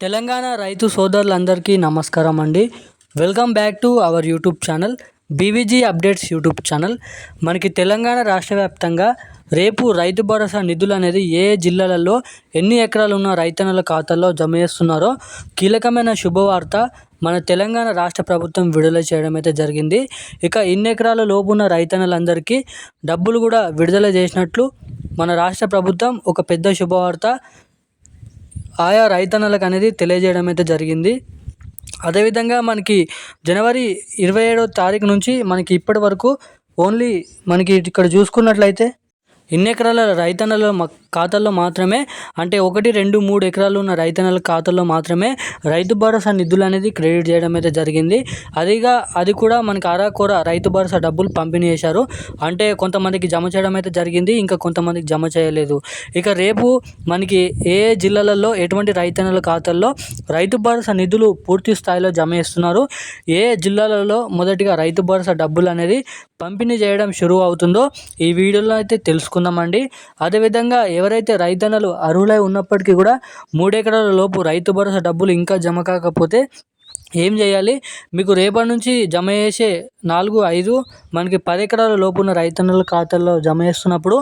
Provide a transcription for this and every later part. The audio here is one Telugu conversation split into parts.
తెలంగాణ రైతు సోదరులందరికీ నమస్కారం అండి. Welcome back to our YouTube channel BVG updates YouTube channel. మనకి తెలంగాణ రాష్ట్ర వ్యాప్తంగా రేపు రైతు భరోసా నిధులు అనేది ఏ జిల్లాలలో ఎన్ని ఎకరాలు ఉన్న రైతన్నల ఖాతాల్లో జమ చేస్తున్నారో కీలకమైన శుభవార్త మన తెలంగాణ రాష్ట్ర ప్రభుత్వం విడుదల చేయడం అయితే జరిగింది. ఇక ఇన్ని ఎకరాల లోపు ఉన్న రైతన్నలందరికీ డబ్బులు కూడా విడుదల చేసినట్లు మన రాష్ట్ర ప్రభుత్వం ఒక పెద్ద శుభవార్త ఆయా రైతన్నలకు అనేది తెలియజేయడం అయితే జరిగింది. అదేవిధంగా మనకి జనవరి ఇరవై ఏడో తారీఖు నుంచి మనకి ఇప్పటి వరకు ఓన్లీ మనకి ఇక్కడ చూసుకున్నట్లయితే ఇన్ని ఎకరాల రైతన్నల ఖాతాల్లో మాత్రమే అంటే ఒకటి రెండు మూడు ఎకరాలు ఉన్న రైతన్నల ఖాతాల్లో మాత్రమే రైతు భరోసా నిధులు అనేది క్రెడిట్ చేయడం అయితే జరిగింది. అదిగా అది కూడా మనకి అరాకొర రైతు భరోసా డబ్బులు పంపిణీ చేశారు. అంటే కొంతమందికి జమ చేయడం అయితే జరిగింది ఇంకా కొంతమందికి జమ చేయలేదు. ఇక రేపు మనకి ఏ జిల్లాలలో ఎటువంటి రైతన్నల ఖాతాల్లో రైతు భరోసా నిధులు పూర్తి స్థాయిలో జమ చేస్తున్నారు ఏ జిల్లాలలో మొదటిగా రైతు భరోసా డబ్బులు అనేది పంపిణీ చేయడం షురు అవుతుందో ఈ వీడియోలో అయితే తెలుసుకుందామండి. అదేవిధంగా ఎవరైతే రైతన్నలు అర్హులై ఉన్నప్పటికీ కూడా మూడెకరాల లోపు రైతు భరోసా డబ్బులు ఇంకా జమ కాకపోతే ఏం చేయాలి? మీకు రేపటి నుంచి జమ చేసే నాలుగు ఐదు మనకి పది ఎకరాల లోపు ఉన్న రైతన్నల ఖాతాల్లో జమ చేస్తున్నప్పుడు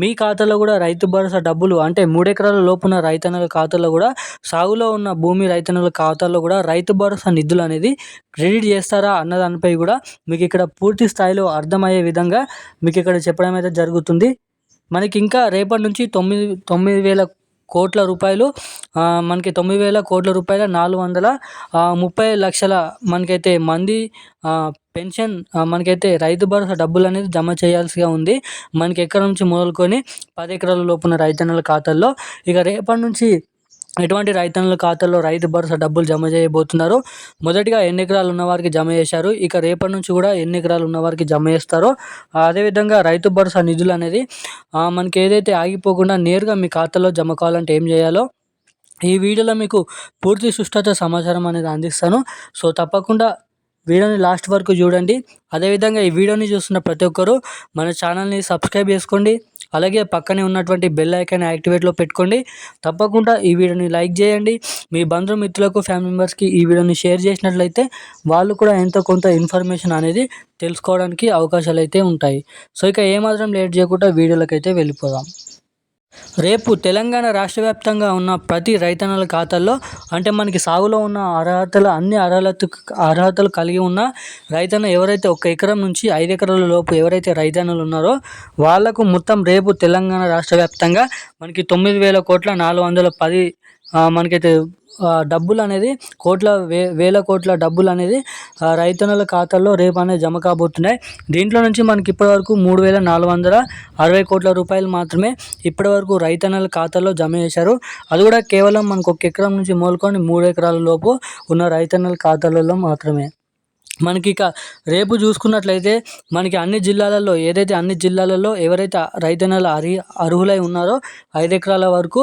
మీ ఖాతాలో కూడా రైతు భరోసా డబ్బులు అంటే మూడు ఎకరాల లోపు ఉన్న రైతన్నల ఖాతాలో కూడా సాగులో ఉన్న భూమి రైతన్నల ఖాతాల్లో కూడా రైతు భరోసా నిధులు అనేది క్రెడిట్ చేస్తారా అన్న దానిపై కూడా మీకు ఇక్కడ పూర్తి స్థాయిలో అర్థమయ్యే విధంగా మీకు ఇక్కడ చెప్పడం అయితే జరుగుతుంది. మనకి ఇంకా రేపటి నుంచి తొమ్మిది తొమ్మిది వేల కోట్ల రూపాయలు మనకి తొమ్మిది వేల కోట్ల రూపాయల నాలుగు వందల ముప్పై లక్షల మనకైతే మంది పెన్షన్ మనకైతే రైతు భరోసా డబ్బులు అనేది జమ చేయాల్సిగా ఉంది. మనకి ఎకరం నుంచి మొదలుకొని పది ఎకరాల లోపున రైతన్నల ఖాతాల్లో. ఇక రేపటి నుంచి ఎటువంటి రైతన్నుల ఖాతాల్లో రైతు భరోసా డబ్బులు జమ చేయబోతున్నారు? మొదటిగా ఎన్ని ఎకరాలు ఉన్న వారికి జమ చేశారు. ఇక రేపటి నుంచి కూడా ఎన్ని ఎకరాలు ఉన్నవారికి జమ చేస్తారో. అదేవిధంగా రైతు భరోసా నిధులు అనేది మనకి ఏదైతే ఆగిపోకుండా నేరుగా మీ ఖాతాలో జమ కావాలంటే ఏం చేయాలో ఈ వీడియోలో మీకు పూర్తి సుష్టత సమాచారం అనేది అందిస్తాను. సో తప్పకుండా వీడియోని లాస్ట్ వరకు చూడండి. అదేవిధంగా ఈ వీడియోని చూస్తున్న ప్రతి ఒక్కరూ మన ఛానల్ని సబ్స్క్రైబ్ చేసుకోండి. అలాగే పక్కనే ఉన్నటువంటి బెల్ ఐకాన్ యాక్టివేట్లో పెట్టుకోండి. తప్పకుండా ఈ వీడియోని లైక్ చేయండి. మీ బంధుమిత్రులకు ఫ్యామిలీ మెంబర్స్కి ఈ వీడియోని షేర్ చేసినట్లయితే వాళ్ళు కూడా ఎంతో కొంత ఇన్ఫర్మేషన్ అనేది తెలుసుకోవడానికి అవకాశాలు అయితే ఉంటాయి. సో ఇక ఏమాత్రం లేట్ చేయకుండా వీడియోలకైతే వెళ్ళిపోదాం. రేపు తెలంగాణ రాష్ట్ర వ్యాప్తంగా ఉన్న ప్రతి రైతన్నల ఖాతాల్లో అంటే మనకి సాగులో ఉన్న అర్హతలు అన్ని అర్హత అర్హతలు కలిగి ఉన్న రైతన్న ఎవరైతే ఒక ఎకరం నుంచి ఐదు ఎకరాల లోపు ఎవరైతే రైతన్నలు ఉన్నారో వాళ్ళకు మొత్తం రేపు తెలంగాణ రాష్ట్ర వ్యాప్తంగా మనకి తొమ్మిది వేల కోట్ల నాలుగు వందల పది మనకైతే డబ్బులు అనేది కోట్ల వే వేల కోట్ల డబ్బులు అనేది రైతన్నల ఖాతాల్లో రేపు అనేది జమ కాబోతున్నాయి. దీంట్లో నుంచి మనకి ఇప్పటివరకు మూడు వేల నాలుగు వందల అరవై కోట్ల రూపాయలు మాత్రమే ఇప్పటివరకు రైతన్నల ఖాతాల్లో జమ చేశారు. అది కూడా కేవలం మనకు ఒక ఎకరం నుంచి మూలుకొని మూడు ఎకరాల లోపు ఉన్న రైతన్నల ఖాతాలలో మాత్రమే. మనకి ఇక రేపు చూసుకున్నట్లయితే మనకి అన్ని జిల్లాలలో ఏదైతే అన్ని జిల్లాలలో ఎవరైతే రైతన్నలు అరి అర్హులై ఉన్నారో ఐదు ఎకరాల వరకు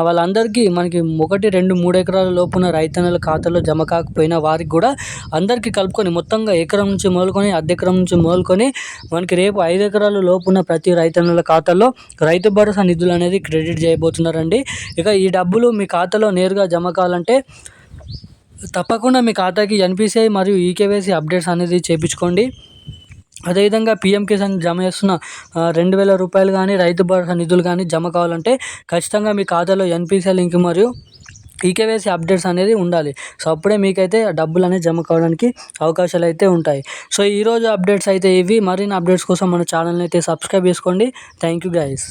వాళ్ళందరికీ మనకి ఒకటి రెండు మూడు ఎకరాల లోపున రైతన్నల ఖాతాలో జమ కాకపోయినా వారికి కూడా అందరికీ కలుపుకొని మొత్తంగా ఎకరం నుంచి మొదలుకొని అర్ధెకరం నుంచి మొదలుకొని మనకి రేపు ఐదు ఎకరాల లోపున ప్రతి రైతన్నల ఖాతాలో రైతు భరోసా నిధులు అనేది క్రెడిట్ చేయబోతున్నారండి. ఇక ఈ డబ్బులు మీ ఖాతాలో నేరుగా జమ కావాలంటే తప్పకుండా మీ ఖాతాకి ఎన్పిసిఐ మరియు ఈకేవైసీ అప్డేట్స్ అనేది చేయించుకోండి అదేవిధంగా పిఎం కిసాన్ జమ చేస్తున్న రెండు వేల రూపాయలు కానీ రైతు భరోసా నిధులు కానీ జమ కావాలంటే ఖచ్చితంగా మీ ఖాతాలో ఎన్పిసిఐ లింక్ మరియు ఈకేవైసీ అప్డేట్స్ అనేది ఉండాలి. సో అప్పుడే మీకైతే డబ్బులు అనేది జమ కావడానికి అవకాశాలు అయితే ఉంటాయి. సో ఈరోజు అప్డేట్స్ అయితే ఇవి. మరిన్ని అప్డేట్స్ కోసం మన ఛానల్ని అయితే సబ్స్క్రైబ్ చేసుకోండి. Thank you guys